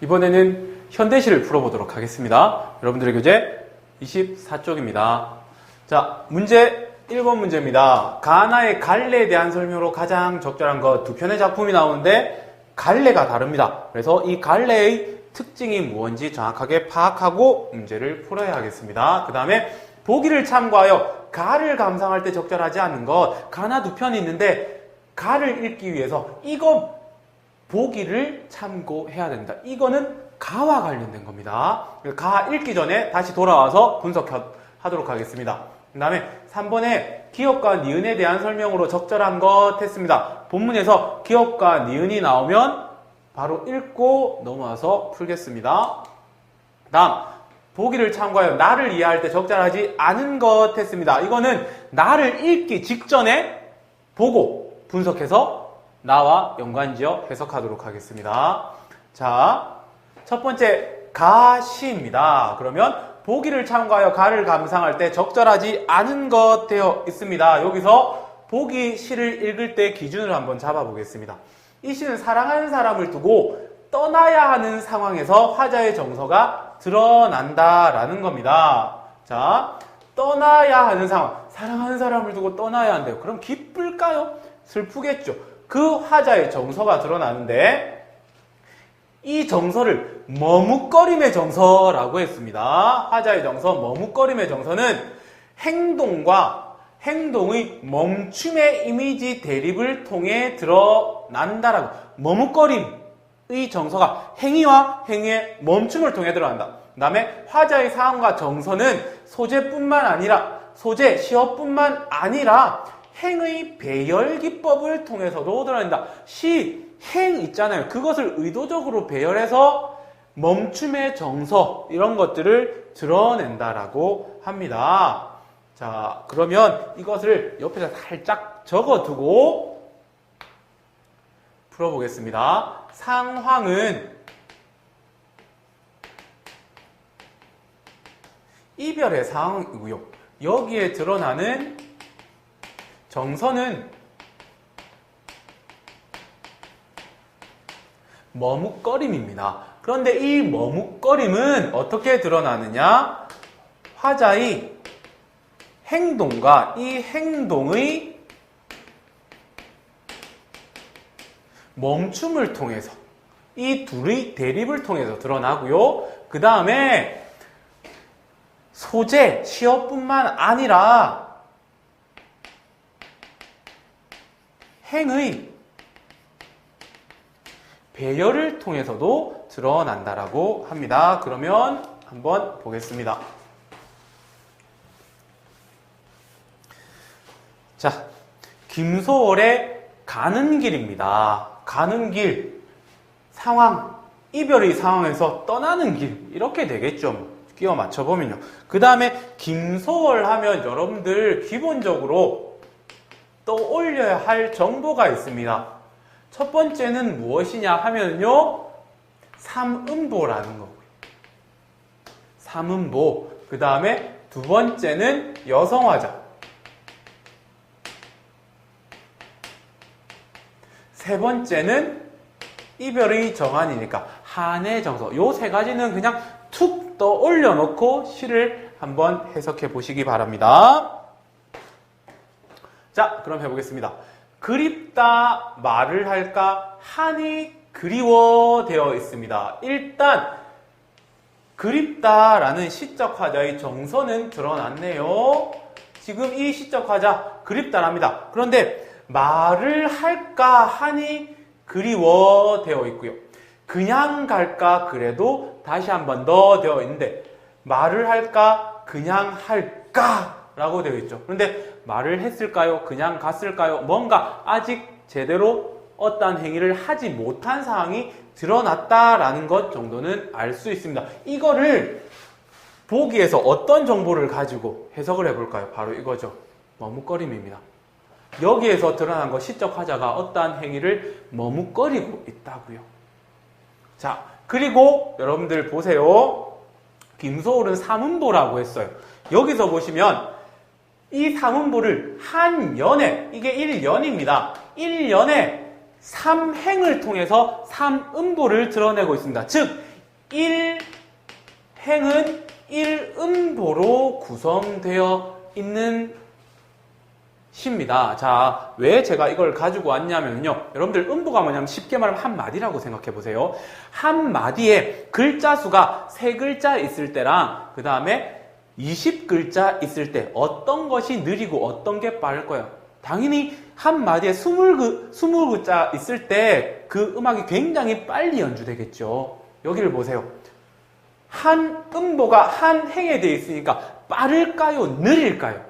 이번에는 현대시를 풀어보도록 하겠습니다. 여러분들의 교재 24쪽입니다. 자, 문제 1번 문제입니다. 가나의 갈래에 대한 설명으로 가장 적절한 것 두 편의 작품이 나오는데 갈래가 다릅니다. 그래서 이 갈래의 특징이 무엇인지 정확하게 파악하고 문제를 풀어야 하겠습니다. 그 다음에 보기를 참고하여 가를 감상할 때 적절하지 않는 것 가나 두 편이 있는데 가를 읽기 위해서 이거 보기를 참고해야 된다. 이거는 가와 관련된 겁니다. 가 읽기 전에 다시 돌아와서 분석하도록 하겠습니다. 그 다음에 3번에 기업과 니은에 대한 설명으로 적절한 것 했습니다. 본문에서 기업과 니은이 나오면 바로 읽고 넘어와서 풀겠습니다. 다음 보기를 참고하여 나를 이해할 때 적절하지 않은 것 했습니다. 이거는 나를 읽기 직전에 보고 분석해서 나와 연관지어 해석하도록 하겠습니다. 자, 첫 번째 가시입니다. 그러면 보기를 참고하여 가를 감상할 때 적절하지 않은 것 되어 있습니다. 여기서 보기 시를 읽을 때 기준을 한번 잡아보겠습니다. 이 시는 사랑하는 사람을 두고 떠나야 하는 상황에서 화자의 정서가 드러난다라는 겁니다. 자, 떠나야 하는 상황. 사랑하는 사람을 두고 떠나야 한대요. 그럼 기쁠까요? 슬프겠죠. 그 화자의 정서가 드러나는데 이 정서를 머뭇거림의 정서라고 했습니다. 화자의 정서, 머뭇거림의 정서는 행동과 행동의 멈춤의 이미지 대립을 통해 드러난다라고. 머뭇거림의 정서가 행위와 행위의 멈춤을 통해 드러난다. 그 다음에 화자의 상황과 정서는 소재뿐만 아니라 소재, 시어뿐만 아니라 행의 배열 기법을 통해서도 드러낸다. 시, 행 있잖아요. 그것을 의도적으로 배열해서 멈춤의 정서 이런 것들을 드러낸다라고 합니다. 자, 그러면 이것을 옆에다 살짝 적어두고 풀어보겠습니다. 상황은 이별의 상황이고요. 여기에 드러나는 정서는 머뭇거림입니다. 그런데 이 머뭇거림은 어떻게 드러나느냐? 화자의 행동과 이 행동의 멈춤을 통해서 이 둘의 대립을 통해서 드러나고요. 그 다음에 소재, 시어뿐만 아니라 행의 배열을 통해서도 드러난다라고 합니다. 그러면 한번 보겠습니다. 자, 김소월의 가는 길입니다. 가는 길, 상황, 이별의 상황에서 떠나는 길, 이렇게 되겠죠. 끼워 맞춰보면요. 그 다음에 김소월 하면 여러분들 기본적으로 떠올려야 할 정보가 있습니다. 첫 번째는 무엇이냐 하면요. 삼음보라는 거고요. 삼음보. 그 다음에 두 번째는 여성화자. 세 번째는 이별의 정한이니까 한의 정서. 요 세 가지는 그냥 툭 떠올려 놓고 시를 한번 해석해 보시기 바랍니다. 자, 그럼 해보겠습니다. 그립다 말을 할까 한이 그리워 되어 있습니다. 일단 그립다라는 시적 화자의 정서는 드러났네요. 지금 이 시적 화자 그립다랍니다. 그런데 말을 할까 하니 그리워 되어 있고요. 그냥 갈까 그래도 다시 한 번 더 되어 있는데 말을 할까 그냥 할까 라고 되어 있죠. 그런데 말을 했을까요? 그냥 갔을까요? 뭔가 아직 제대로 어떠한 행위를 하지 못한 상황이 드러났다라는 것 정도는 알 수 있습니다. 이거를 보기에서 어떤 정보를 가지고 해석을 해볼까요? 바로 이거죠. 머뭇거림입니다. 여기에서 드러난 것 시적 화자가 어떠한 행위를 머뭇거리고 있다고요. 자, 그리고 여러분들 보세요. 김소울은 삼음보라고 했어요. 여기서 보시면 이 삼음보를 한 연에 이게 1년입니다. 1년에 3행을 통해서 3음보를 드러내고 있습니다. 즉 1행은 1음보로 구성되어 있는 시입니다. 자, 왜 제가 이걸 가지고 왔냐면요. 여러분들 음보가 뭐냐면 쉽게 말하면 한 마디라고 생각해 보세요. 한 마디에 글자 수가 세 글자 있을 때랑 그 다음에 20글자 있을 때 어떤 것이 느리고 어떤 게 빠를 거예요. 당연히 한 마디에 20글, 20글자 있을 때 그 음악이 굉장히 빨리 연주되겠죠. 여기를 보세요. 한 음보가 한 행에 되어 있으니까 빠를까요? 느릴까요?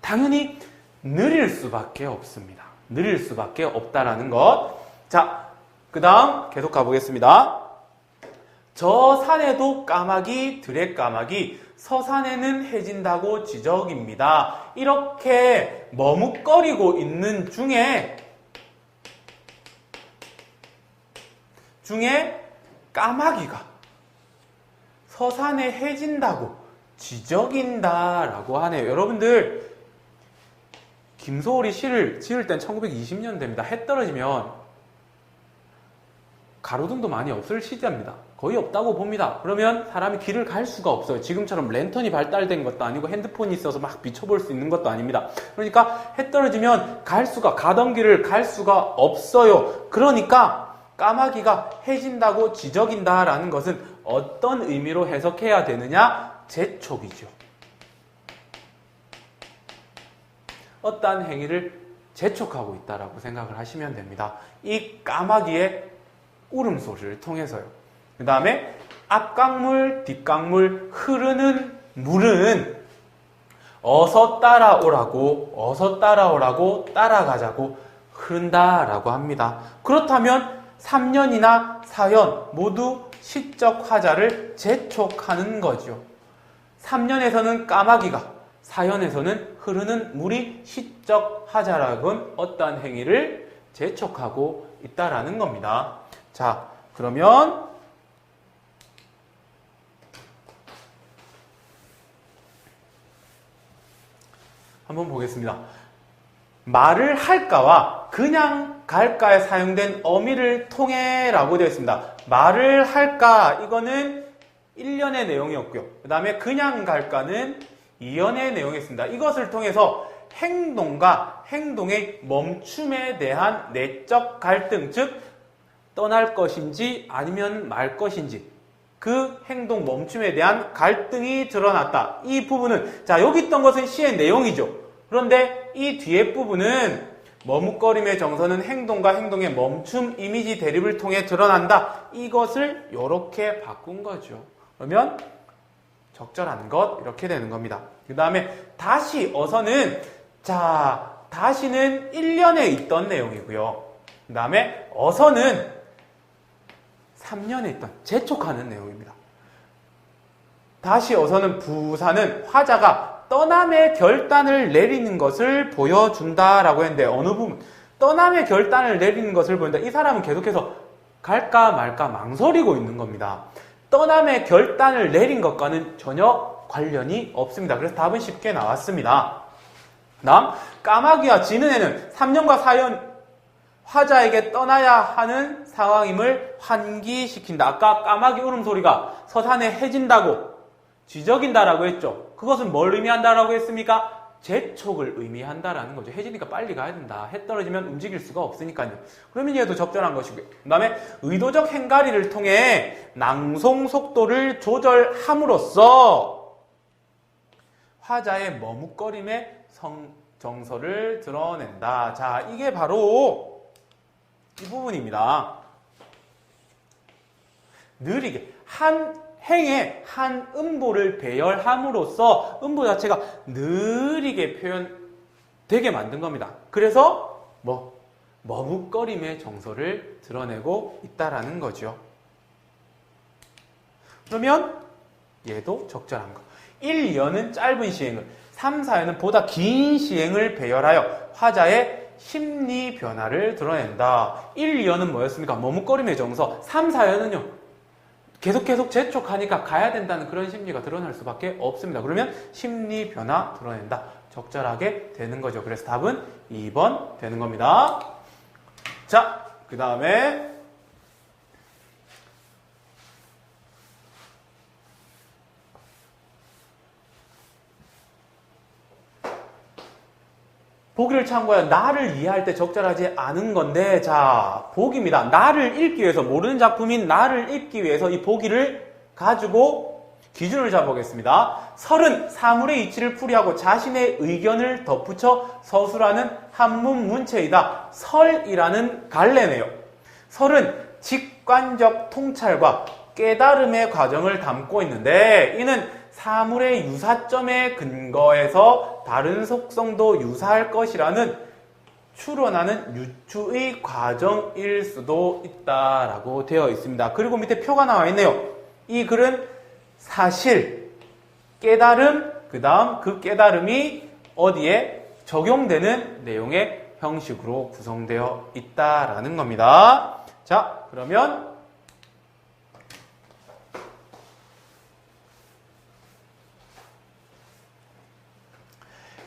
당연히 느릴 수밖에 없습니다. 느릴 수밖에 없다라는 것. 자, 그 다음 계속 가보겠습니다. 저 산에도 까마귀, 들의 까마귀, 서산에는 해진다고 지적입니다. 이렇게 머뭇거리고 있는 중에, 중에 까마귀가 서산에 해진다고 지적인다라고 하네요. 여러분들, 김소월이 시를 지을 땐 1920년대입니다. 해 떨어지면 가로등도 많이 없을 시대입니다. 거의 없다고 봅니다. 그러면 사람이 길을 갈 수가 없어요. 지금처럼 랜턴이 발달된 것도 아니고 핸드폰이 있어서 막 비춰볼 수 있는 것도 아닙니다. 그러니까 해 떨어지면 갈 수가, 가던 길을 갈 수가 없어요. 그러니까 까마귀가 해진다고 지적인다라는 것은 어떤 의미로 해석해야 되느냐? 재촉이죠. 어떠한 행위를 재촉하고 있다라고 생각을 하시면 됩니다. 이 까마귀의 울음소리를 통해서요. 그 다음에 앞강물, 뒷강물, 흐르는 물은 어서 따라오라고, 어서 따라오라고, 따라가자고 흐른다라고 합니다. 그렇다면 3년이나 4연 모두 시적 화자를 재촉하는 거죠. 3년에서는 까마귀가, 4연에서는 흐르는 물이 시적 화자락은 어떠한 행위를 재촉하고 있다라는 겁니다. 자, 그러면 한번 보겠습니다. 말을 할까와 그냥 갈까에 사용된 어미를 통해 라고 되어 있습니다. 말을 할까 이거는 1년의 내용이었고요. 그 다음에 그냥 갈까는 2년의 내용이었습니다. 이것을 통해서 행동과 행동의 멈춤에 대한 내적 갈등, 즉 떠날 것인지 아니면 말 것인지 그 행동 멈춤에 대한 갈등이 드러났다. 이 부분은 자 여기 있던 것은 시의 내용이죠. 그런데 이 뒤에 부분은 머뭇거림의 정서는 행동과 행동의 멈춤 이미지 대립을 통해 드러난다. 이것을 이렇게 바꾼 거죠. 그러면 적절한 것 이렇게 되는 겁니다. 그 다음에 다시 어서는 자 다시는 1년에 있던 내용이고요. 그 다음에 어서는 3년에 있던 재촉하는 내용입니다. 다시 어서는 부사는 화자가 떠남의 결단을 내리는 것을 보여준다라고 했는데 어느 부분 떠남의 결단을 내리는 것을 보인다. 이 사람은 계속해서 갈까 말까 망설이고 있는 겁니다. 떠남의 결단을 내린 것과는 전혀 관련이 없습니다. 그래서 답은 쉽게 나왔습니다. 다음 까마귀와 지는 애는 3년과 4년 화자에게 떠나야 하는 상황임을 환기시킨다. 아까 까마귀 울음소리가 서산에 해진다고 지적인다라고 했죠. 그것은 뭘 의미한다라고 했습니까? 재촉을 의미한다라는 거죠. 해지니까 빨리 가야 된다. 해 떨어지면 움직일 수가 없으니까요. 그러면 얘도 적절한 것이고요. 그 다음에 의도적 행가리를 통해 낭송 속도를 조절함으로써 화자의 머뭇거림의 성, 정서를 드러낸다. 자, 이게 바로 이 부분입니다. 느리게 한 행에 한 음보를 배열함으로써 음보 자체가 느리게 표현되게 만든 겁니다. 그래서 뭐 머뭇거림의 정서를 드러내고 있다라는 거죠. 그러면 얘도 적절한 거. 1, 2연은 짧은 시행을, 3, 4연은 보다 긴 시행을 배열하여 화자의 심리 변화를 드러낸다. 1, 2연은 뭐였습니까? 머뭇거림의 정서. 3, 4연은요. 계속 계속 재촉하니까 가야 된다는 그런 심리가 드러날 수밖에 없습니다. 그러면 심리 변화 드러낸다. 적절하게 되는 거죠. 그래서 답은 2번 되는 겁니다. 자, 그 다음에 보기를 참고하여 나를 이해할 때 적절하지 않은 건데 자 보기입니다. 나를 읽기 위해서 모르는 작품인 나를 읽기 위해서 이 보기를 가지고 기준을 잡아보겠습니다. 설은 사물의 이치를 풀이하고 자신의 의견을 덧붙여 서술하는 한문 문체이다. 설이라는 갈래네요. 설은 직관적 통찰과 깨달음의 과정을 담고 있는데 이는 사물의 유사점에 근거해서 다른 속성도 유사할 것이라는 추론하는 유추의 과정일 수도 있다라고 되어 있습니다. 그리고 밑에 표가 나와 있네요. 이 글은 사실, 깨달음, 그 다음 그 깨달음이 어디에 적용되는 내용의 형식으로 구성되어 있다라는 겁니다. 자, 그러면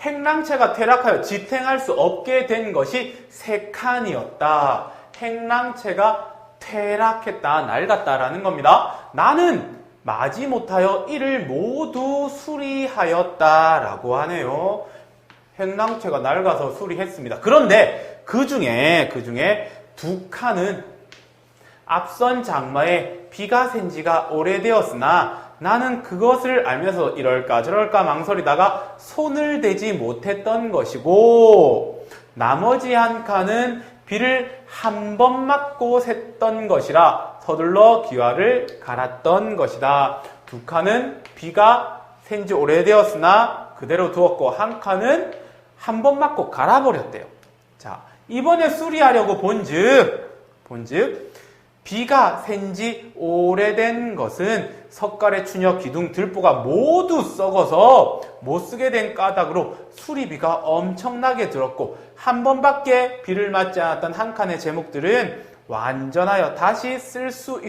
행랑체가 퇴락하여 지탱할 수 없게 된 것이 세 칸이었다. 행랑체가 퇴락했다, 낡았다라는 겁니다. 나는 마지 못하여 이를 모두 수리하였다라고 하네요. 행랑체가 낡아서 수리했습니다. 그런데 그 중에 그 중에 두 칸은 앞선 장마에 비가 샌 지가 오래되었으나 나는 그것을 알면서 이럴까 저럴까 망설이다가 손을 대지 못했던 것이고 나머지 한 칸은 비를 한 번 맞고 샜던 것이라 서둘러 기와를 갈았던 것이다. 두 칸은 비가 샌 지 오래되었으나 그대로 두었고 한 칸은 한 번 맞고 갈아버렸대요. 자, 이번에 수리하려고 본즉 본즉 비가 샌 지 오래된 것은 석가래 추녀 기둥 들보가 모두 썩어서 못 쓰게 된 까닭으로 수리비가 엄청나게 들었고 한 번밖에 비를 맞지 않았던 한 칸의 제목들은 완전하여 다시 쓸 수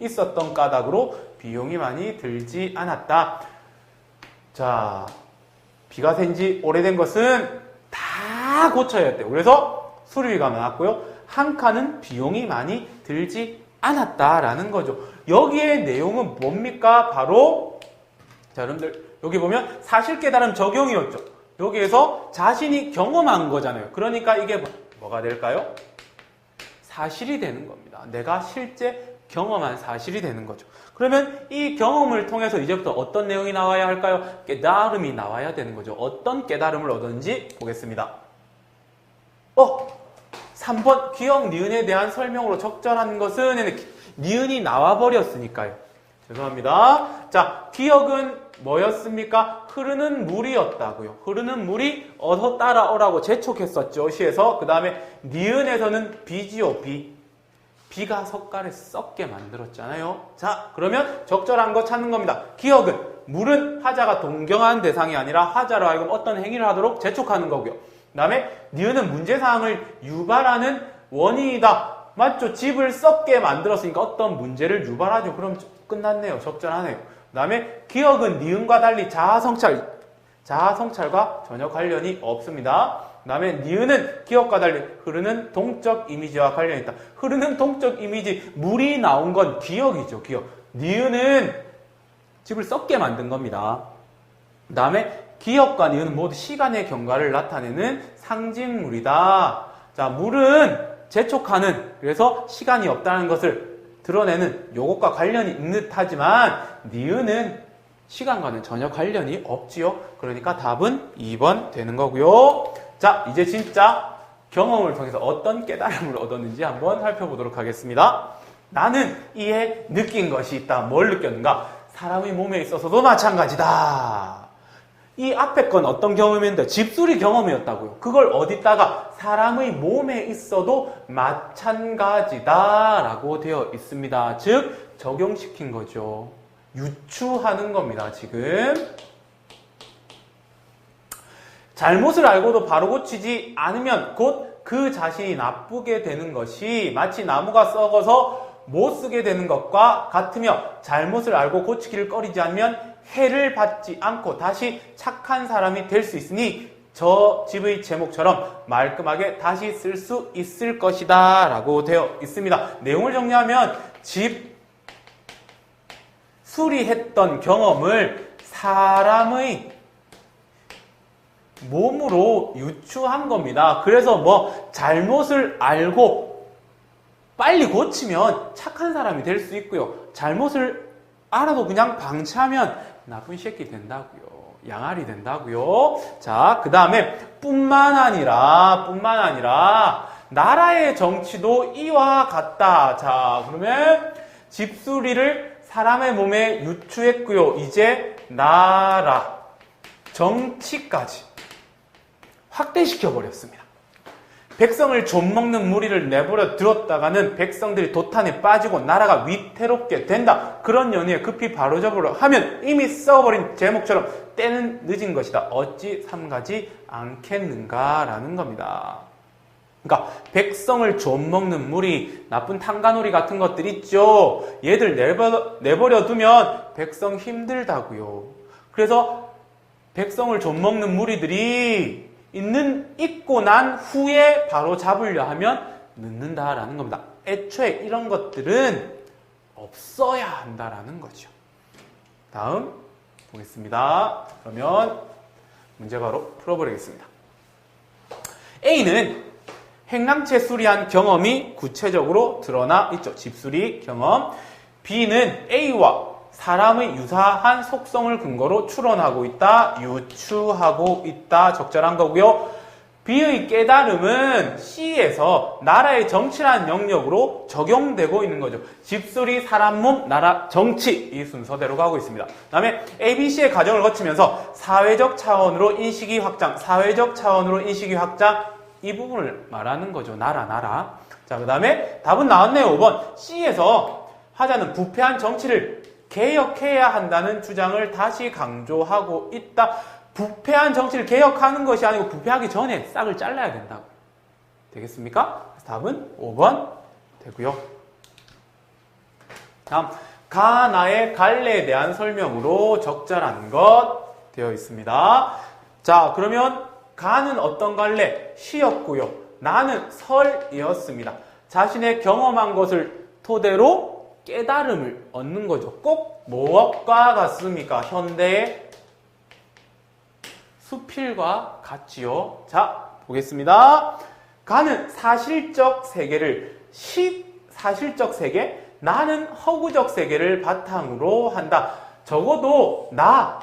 있었던 까닭으로 비용이 많이 들지 않았다. 자, 비가 샌 지 오래된 것은 다 고쳐야 했대요. 그래서 수리비가 많았고요. 한 칸은 비용이 많이 들지 않았다라는 거죠. 여기에 내용은 뭡니까? 바로 자, 여러분들 여기 보면 사실 깨달음 적용이었죠. 여기에서 자신이 경험한 거잖아요. 그러니까 이게 뭐, 뭐가 될까요? 사실이 되는 겁니다. 내가 실제 경험한 사실이 되는 거죠. 그러면 이 경험을 통해서 이제부터 어떤 내용이 나와야 할까요? 깨달음이 나와야 되는 거죠. 어떤 깨달음을 얻었는지 보겠습니다. 어? 3번 기억 니은에 대한 설명으로 적절한 것은 니은이 나와버렸으니까요. 죄송합니다. 자, 기억은 뭐였습니까? 흐르는 물이었다고요. 흐르는 물이 어서 따라오라고 재촉했었죠. 시에서. 그 다음에 니은에서는 비지요, 비. 비가 석가를 썩게 만들었잖아요. 자, 그러면 적절한 거 찾는 겁니다. 기억은 물은 화자가 동경한 대상이 아니라 화자로 하여금 어떤 행위를 하도록 재촉하는 거고요. 그 다음에 니은은 문제사항을 유발하는 원인이다. 맞죠? 집을 썩게 만들었으니까 어떤 문제를 유발하죠. 그럼 끝났네요. 적절하네요. 그 다음에 기억은 니은과 달리 자아성찰, 자아성찰과 전혀 관련이 없습니다. 그 다음에 니은은 기억과 달리 흐르는 동적 이미지와 관련이 있다. 흐르는 동적 이미지, 물이 나온 건 기억이죠. 기억. 니은은 집을 썩게 만든 겁니다. 그 다음에 기억과 니은은 모두 시간의 경과를 나타내는 상징물이다. 자, 물은 재촉하는, 그래서 시간이 없다는 것을 드러내는 요것과 관련이 있는 듯하지만, 니은은 시간과는 전혀 관련이 없지요. 그러니까 답은 2번 되는 거고요. 자, 이제 진짜 경험을 통해서 어떤 깨달음을 얻었는지 한번 살펴보도록 하겠습니다. 나는 이에 느낀 것이 있다. 뭘 느꼈는가? 사람의 몸에 있어서도 마찬가지다. 이 앞에 건 어떤 경험이었는데 집수리 경험이었다고요. 그걸 어디다가 사람의 몸에 있어도 마찬가지다라고 되어 있습니다. 즉 적용시킨 거죠. 유추하는 겁니다. 지금 잘못을 알고도 바로 고치지 않으면 곧 그 자신이 나쁘게 되는 것이 마치 나무가 썩어서 못 쓰게 되는 것과 같으며 잘못을 알고 고치기를 꺼리지 않으면 해를 받지 않고 다시 착한 사람이 될 수 있으니 저 집의 제목처럼 말끔하게 다시 쓸 수 있을 것이다 라고 되어 있습니다. 내용을 정리하면 집 수리했던 경험을 사람의 몸으로 유추한 겁니다. 그래서 뭐 잘못을 알고 빨리 고치면 착한 사람이 될 수 있고요. 잘못을 알아도 그냥 방치하면 나쁜 새끼 된다고요. 양아리 된다고요. 자, 그 다음에 뿐만 아니라 뿐만 아니라 나라의 정치도 이와 같다. 자, 그러면 집수리를 사람의 몸에 유추했고요. 이제 나라 정치까지 확대시켜 버렸습니다. 백성을 좀먹는 무리를 내버려 두었다가는 백성들이 도탄에 빠지고 나라가 위태롭게 된다. 그런 연유에 급히 바로잡으려 하면 이미 써버린 제목처럼 때는 늦은 것이다. 어찌 삼가지 않겠는가라는 겁니다. 그러니까 백성을 좀먹는 무리, 나쁜 탕가놀이 같은 것들 있죠. 얘들 내버려, 내버려 두면 백성 힘들다고요. 그래서 백성을 좀먹는 무리들이 있는 있고 난 후에 바로 잡으려 하면 늦는다라는 겁니다. 애초에 이런 것들은 없어야 한다라는 거죠. 다음 보겠습니다. 그러면 문제 바로 풀어버리겠습니다. A는 행랑채 수리한 경험이 구체적으로 드러나 있죠. 집수리 경험. B는 A와 사람의 유사한 속성을 근거로 추론하고 있다, 유추하고 있다, 적절한 거고요. B의 깨달음은 C에서 나라의 정치라는 영역으로 적용되고 있는 거죠. 집수리, 사람 몸, 나라, 정치 이 순서대로 가고 있습니다. 다음에 A, B, C의 과정을 거치면서 사회적 차원으로 인식이 확장, 사회적 차원으로 인식이 확장 이 부분을 말하는 거죠. 나라, 나라. 자, 그 다음에 답은 나왔네요. 5번 C에서 화자는 부패한 정치를 개혁해야 한다는 주장을 다시 강조하고 있다. 부패한 정치를 개혁하는 것이 아니고 부패하기 전에 싹을 잘라야 된다고. 되겠습니까? 답은 5번 되고요. 다음 가나의 갈래에 대한 설명으로 적절한 것 되어 있습니다. 자, 그러면 가는 어떤 갈래? 시였고요. 나는 설이었습니다. 자신의 경험한 것을 토대로 깨달음을 얻는 거죠. 꼭 무엇과 같습니까? 현대의 수필과 같지요. 자, 보겠습니다. 가는 사실적 세계를 시 사실적 세계, 나는 허구적 세계를 바탕으로 한다. 적어도 나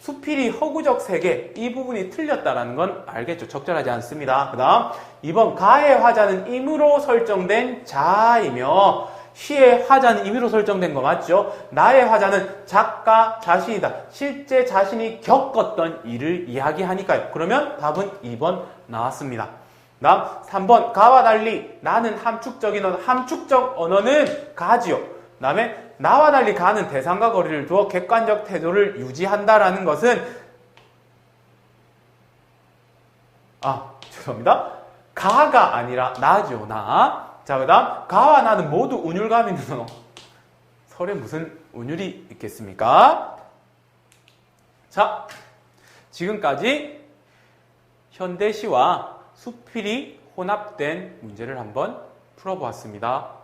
수필이 허구적 세계 이 부분이 틀렸다라는 건 알겠죠. 적절하지 않습니다. 그 다음 2번 가의 화자는 임으로 설정된 자이며 시의 화자는 임의로 설정된 거 맞죠? 나의 화자는 작가 자신이다. 실제 자신이 겪었던 일을 이야기하니까요. 그러면 답은 2번 나왔습니다. 다음 3번 가와 달리 나는 함축적인 언어, 함축적 언어는 가지요. 다음에 나와 달리 가는 대상과 거리를 두어 객관적 태도를 유지한다라는 것은 아 죄송합니다. 가가 아니라 나죠 나. 자, 그 다음, 가와 나는 모두 운율감 있는 언어. 설에 무슨 운율이 있겠습니까? 자, 지금까지 현대시와 수필이 혼합된 문제를 한번 풀어보았습니다.